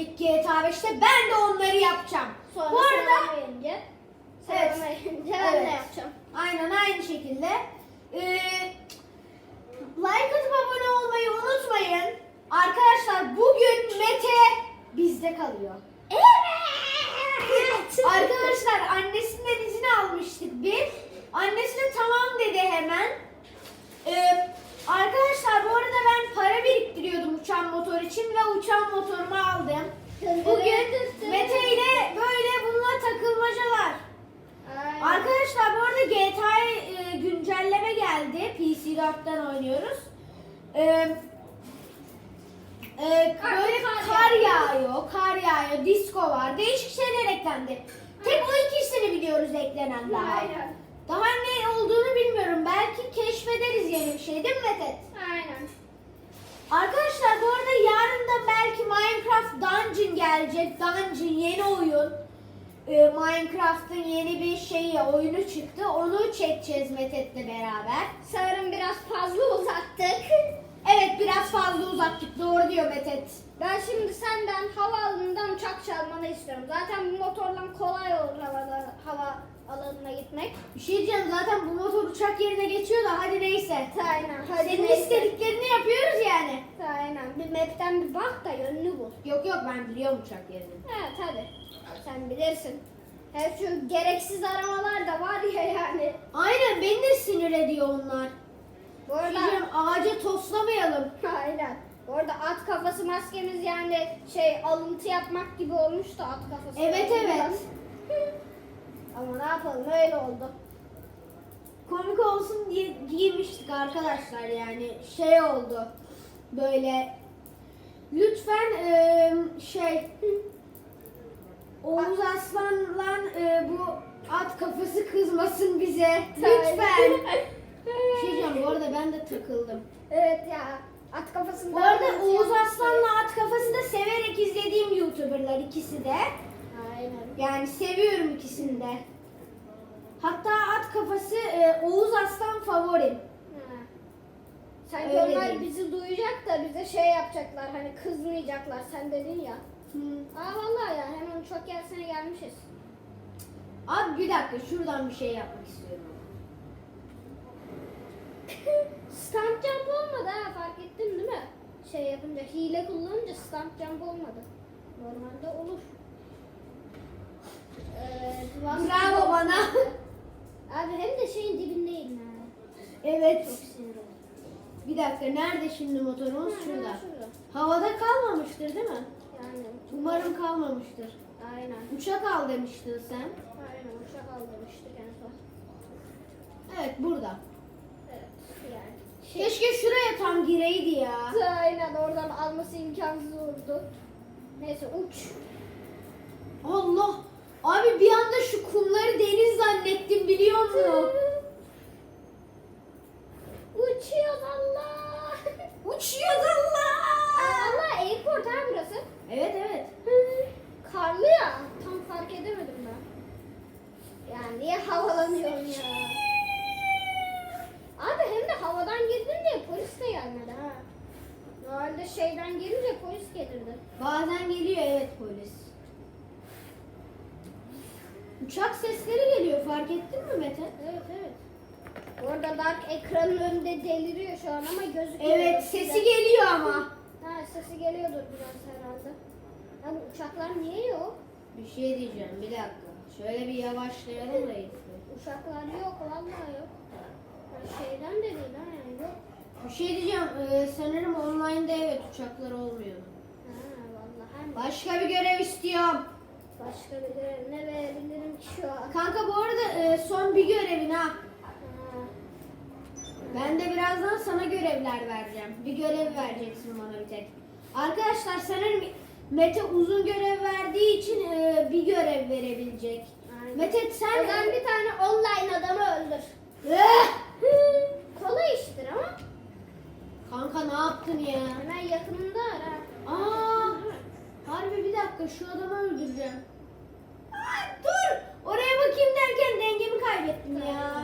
söyleyecek GTA 5'te. Ben de onları yapacağım. Sonra Bu arada sıralamayınca, Evet. sıralamayınca ben Evet. de yapacağım. aynen aynı şekilde e, like atıp abone olmayı unutmayın. Arkadaşlar bugün Mete bizde kalıyor. Evet. Arkadaşlar annesinden izin almıştık biz. Annesi de tamam dedi hemen. Ee, arkadaşlar bu arada ben para biriktiriyordum uçan motor için ve uçan motorumu aldım. Bugün Mete ile böyle bununla takılmacalar. Aynen. Arkadaşlar bu arada GTA e, güncelleme geldi. PC4'ten oynuyoruz. Ee, e, böyle kar kar yağıyor. kar yağıyor, disco var. Değişik şeyler eklendi. Tek o ikisini biliyoruz eklenen daha. Aynen. Daha ne olduğunu bilmiyorum. Belki keşfederiz yeni bir şey değil mi Mete? Aynen. Arkadaşlar bu arada yarın da belki Minecraft Dungeon gelecek. Dungeon yeni oyun. Ee, Minecraft'ın yeni bir şeyi, oyunu çıktı. Onu çekeceğiz Metet'le beraber. Sanırım biraz fazla uzattık. Evet biraz fazla uzattık. Doğru diyor Metet. Ben şimdi senden havaalanından uçak çalmanı istiyorum. Zaten bu motorla kolay olur havada, hava alanına gitmek. Bir şey diyeceğim zaten bu motor uçak yerine geçiyor da hadi neyse. Aynen. Hadi Senin neyse. istediklerini yapıyoruz yani. Aynen. Bir map'ten bir bak da yönünü bul. Yok yok ben biliyorum uçak yerini. Evet hadi. Sen bilirsin. Hep şu gereksiz aramalar da var ya yani. Aynen beni de sinir ediyor onlar. Bu arada Diyeceğim ağaca toslamayalım. aynen. Bu arada at kafası maskemiz yani şey alıntı yapmak gibi olmuştu at kafası. Evet evet. Ama ne yapalım öyle oldu. komik olsun diye giymiştik arkadaşlar yani şey oldu böyle lütfen e, şey Oğuz Aslan'la e, bu at kafası kızmasın bize lütfen. Bir şey bu arada ben de takıldım. evet ya at kafasında. Bu arada alıntı Oğuz Aslan'la at kafası da severek izlediğim YouTuber'lar ikisi de. Aynen. Yani seviyorum ikisini de. Hatta at kafası e, Oğuz Aslan favorim. Ha. Sanki Öyle onlar değil. bizi duyacak da bize şey yapacaklar hani kızmayacaklar sen dedin ya. Aa vallahi ya hemen uçak gelsene gelmişiz. Abi bir dakika şuradan bir şey yapmak istiyorum. Stunt jump olmadı ha fark ettin değil mi? Şey yapınca hile kullanınca stunt jump olmadı. Normalde olur. Ee, Bravo bana. Abi hem de şeyin dibindeyim ha. Evet. Çok sinir oldum. Bir dakika nerede şimdi motorumuz? Ha, Şurada. şurada. Havada kalmamıştır değil mi? Yani Umarım kalmamıştır. aynen. Uçak al demiştin sen. Aynen uçak al demiştik en son. Evet burada. Yani. Şey, Keşke şuraya tam gireydi ya. Aynen oradan alması imkansız oldu. Neyse uç. Allah. Abi bir anda şu kumları deniz zannettim biliyor musun? Uçuyoruz Allah. Uçuyoruz Allah. Allah airport ha burası. Evet evet. Karlı ya. Tam fark edemedim ben. Ya niye havalanıyorum ya? Abi hem de havadan girdin diye polis de gelmedi ha. Normalde şeyden girince polis gelirdi. Bazen geliyor evet polis. Uçak sesleri geliyor fark ettin mi Mete? Evet evet. Orada Dark ekranın önünde deliriyor şu an ama gözüküyor. Evet sesi geliyor ama. Ha sesi geliyordur biraz herhalde. Abi uçaklar niye yok? Bir şey diyeceğim bir dakika. Şöyle bir yavaşlayalım da gitsin. Uçaklar yok vallahi yok. Ya şeyden de değil ha yani yok. Bir şey diyeceğim ee, sanırım online'da evet uçaklar olmuyor. Ha vallahi hem Başka bir görev istiyorum. başka bir görev ne verebilirim ki şu an? Kanka bu arada ee, son bir görevin ha. Ben de birazdan sana görevler vereceğim. Bir görev vereceksin bana bir tek. Arkadaşlar sanırım Mete uzun görev verdiği için ee, bir görev verebilecek. aynen. Mete sen... O zaman bir tane online adamı öldür. Kanka ne yaptın ya? hemen yakınında ara. Aa, harbi bir dakika şu adamı öldüreceğim. Aa, dur! Oraya bakayım derken dengemi kaybettim ya.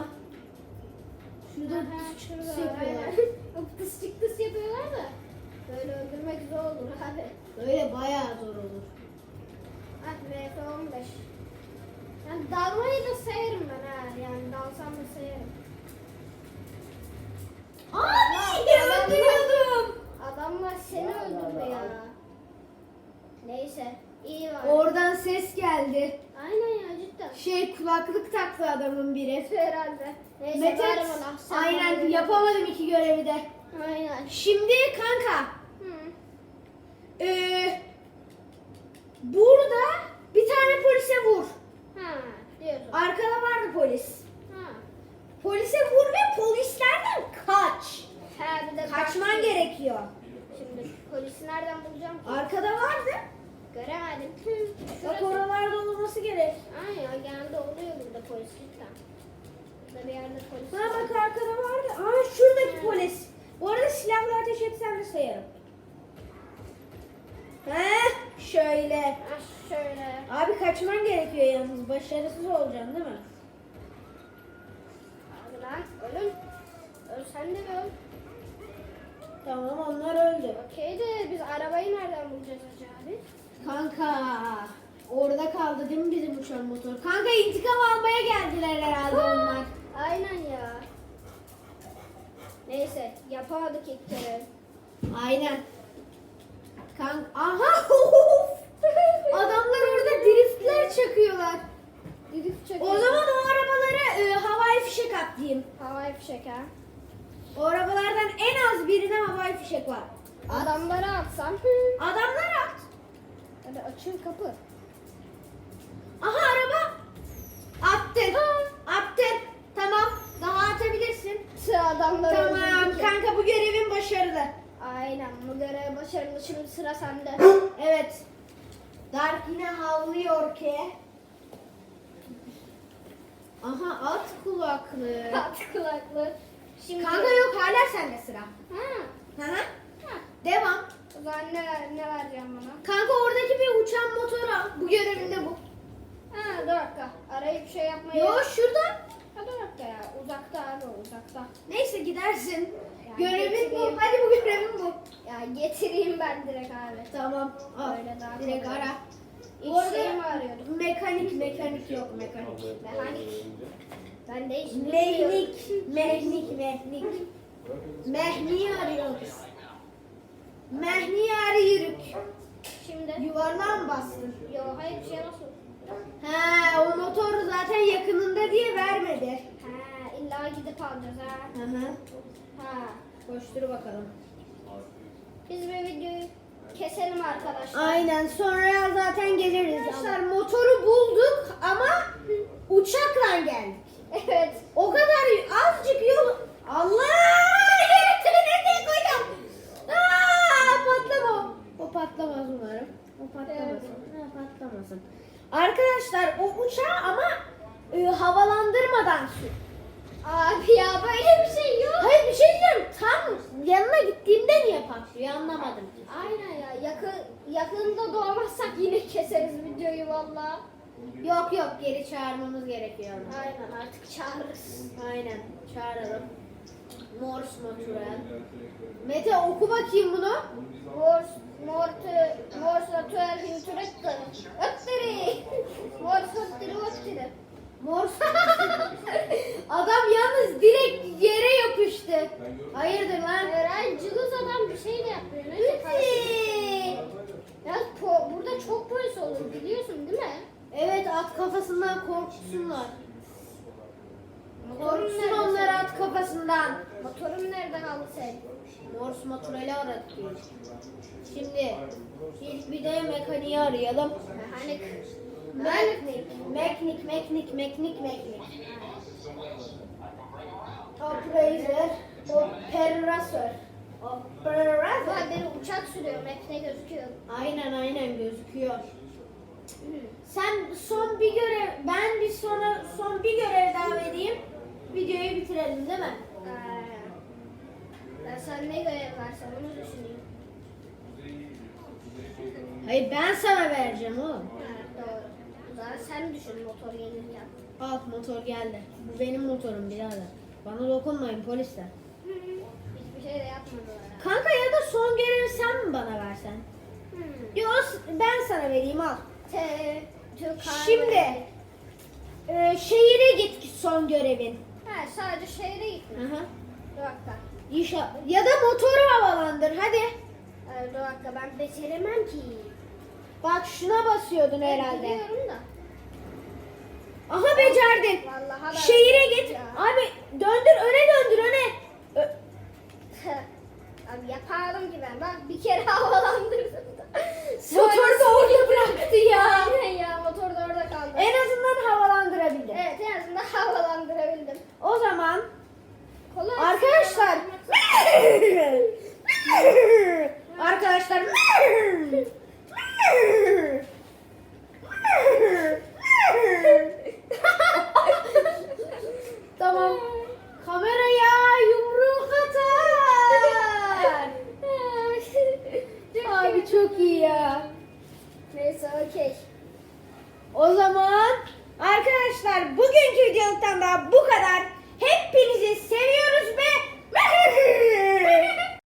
Şurada tıs yapıyorlar. tıs çık tıs yapıyorlar da. Böyle öldürmek zor olur abi. Öyle bayağı zor olur. Ah VF15. Yani dalmayı da sayarım ben ha. Yani dalsam da sayarım. İyi var. Oradan ses geldi. Aynen ya cidden. Şey kulaklık taktı adamın biri. Herhalde. Neyse Mete bari bana. Sen aynen bana- yapamadım iki görevi de. Aynen. Şimdi kanka Hı. Ee, burada bir tane polise vur. Ha diyorsun. Arkada vardı polis. Ha. Polise vur ve polislerden kaç. Ha bir de Kaçman gerekiyor. Şimdi polisi nereden bulacağım ki? Arkada vardı. Göremedim. Bak oralarda olması gerek. Ay ya genelde oluyor burada polis cidden. Burada bir yerde polis. Ha bak arkada vardı. Aa şuradaki polis. Bu arada silahla ateş etsen de sayarım. Heh şöyle. Ha şöyle. Abi kaçman gerekiyor yalnız. Başarısız olacaksın değil mi? Hadi lan ölüm. Öl sen de öl. Tamam onlar öldü. Okey de biz arabayı nereden bulacağız Hacı abi? Kanka orada kaldı değil mi bizim uçan motor? Kanka intikam almaya geldiler herhalde onlar. Aynen ya. Neyse yapamadık ilk kere. Aynen. Kanka aha adamlar orada driftler çakıyorlar. Düdük çekiyor. O zaman o arabalara e, havai fişek at diyeyim. Havai fişek ha. O arabalardan en az birine havai fişek var. Adamları atsam. Adamlar Hadi açın kapı. Aha araba. Attın. Attın. Tamam. Daha atabilirsin. Tı adamları Tamam öldürdük ya. kanka bu görevin başarılı. Aynen bu görev başarılı şimdi sıra sende. Evet. Dark yine havlıyor ki. Aha at kulaklığı. At kulaklı. Şimdi. Kanka yok hala sende sıra. Ha. Hı hı. ha. Devam. Zaman ne, ne vereceğim bana? Kanka oradaki bir uçan motor al. Bu görevinde bu. Ha dur dakika. Arayıp şey yapmayı. Yo şurada. Ha dur dakika ya. Uzakta abi uzakta. Neyse gidersin. Yani görevin bu. getireyim. Hadi bu görevin bu. Ya getireyim ben direkt abi. Tamam. Al. Öyle daha Direkt kolay. ara. Bu arada arıyordum. mekanik mekanik yok mekanik. Mekanik. Ben de hiç Mehnik, mehnik, mehnik. Mehni'yi arıyoruz. Mehni'yi arıyoruz. Şimdi. Yuvarlığa mı bastın? Yo hayır bir şey nasıl? He, o motor zaten yakınında diye vermedi. Ha illa gidip alacağız ha. Hı hı. Ha. Koştur bakalım. Biz bir videoyu keselim arkadaşlar. Aynen sonra zaten geliriz. Arkadaşlar motoru bulduk ama uçakla geldik. Evet. O kadar azıcık yol. Allah! Nereye koyacağım? Aa, patlama. O patlamaz umarım. O patlamasın. Evet. Ha, patlamasın. Arkadaşlar o uçağı ama e, havalandırmadan sür. Abi ya böyle bir şey yok. Hayır bir şey diyeceğim. Tam yanına gittiğimde niye patlıyor anlamadım. Aynen ya yakın yakında doğmazsak yine keseriz videoyu valla. Yok yok geri çağırmamız gerekiyor. Aynen artık çağırırız. Aynen çağıralım. Morse natural. Mete oku bakayım bunu. Mors, morte, mors natural hinturettır. Öttiri. Mors öttiri öttiri. Morse. Adam yalnız direkt yere yapıştı. Hayırdır lan? Eray cılız adam bir şey de yapmıyor. Hıtı. Ya po- burada çok polis olur biliyorsun değil mi? Evet at kafasından korksunlar. Motorun Korksun nerede onlar senin? at kafasından. Motorun nerede kaldı senin? Morse naturali aradık diyor. Şimdi ilk bir de mekaniği arayalım. Mekanik. Meknik, meknik, meknik, meknik, meknik. Operator, operatör. Vay Operatör. beni uçak sürüyor. Map'te gözüküyor. Aynen aynen gözüküyor. Sen son bir görev, ben bir sonra son bir görev daha vereyim. Videoyu bitirelim değil mi? Ee, ya sen ne görev varsa onu düşüneyim. Hayır ben sana vereceğim oğlum. Ha, doğru. O zaman sen düşün motor gelirken. Al motor geldi. Bu benim motorum birader. Bana dokunmayın polisler. Hı, Hiçbir şey de yapmadılar. ha. Kanka ya da son görevi sen mi bana versen? Hı. Yok ben sana vereyim al. Te, Türk Şimdi e, şehire git son görevin. Sadece şehre gittim. Aha. Dur dakika. İnşa- ya da motoru havalandır hadi. Ee, dur dakika ben beceremem ki. Bak şuna basıyordun Ben herhalde. biliyorum da. Aha becerdin. Vallahi Şehire git. Ya. Abi döndür öne döndür öne. Ö- Abi yapardım ki ben. Bak bir kere havalandırdım